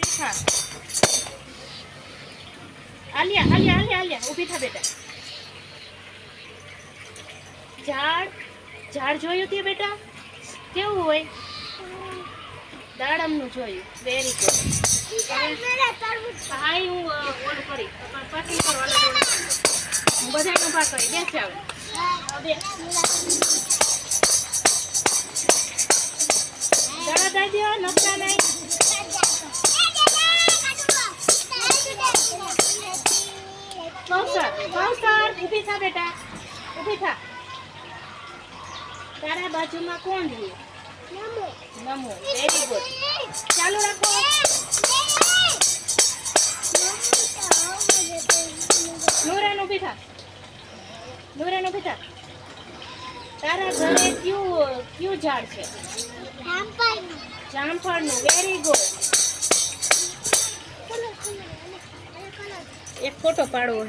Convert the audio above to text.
શીખા આલિયા આલિયા આલિયા આલિયા થા બેટા. ઝાડ ઝાડ જોયું તે બેટા? કેવું હોય? દાડમનું જોયું. વેરી ગુડ ઓલું કરી. પસંદ કરવાના હું બધાને ઊભા કરી. કૌસર કૌશર ઊભી થા બેટા ઊભી થા. તારા બાજુમાં કોણ છે? નમો. વેરી ગુડ ચાલુ રાખો. નૂરાન ઊભી થા. નૂરાન ઊભી થા. તારા ઘરે કયું કયું ઝાડ છે? જામફળનું. વેરી ગુડ એક ફોટો પાડવો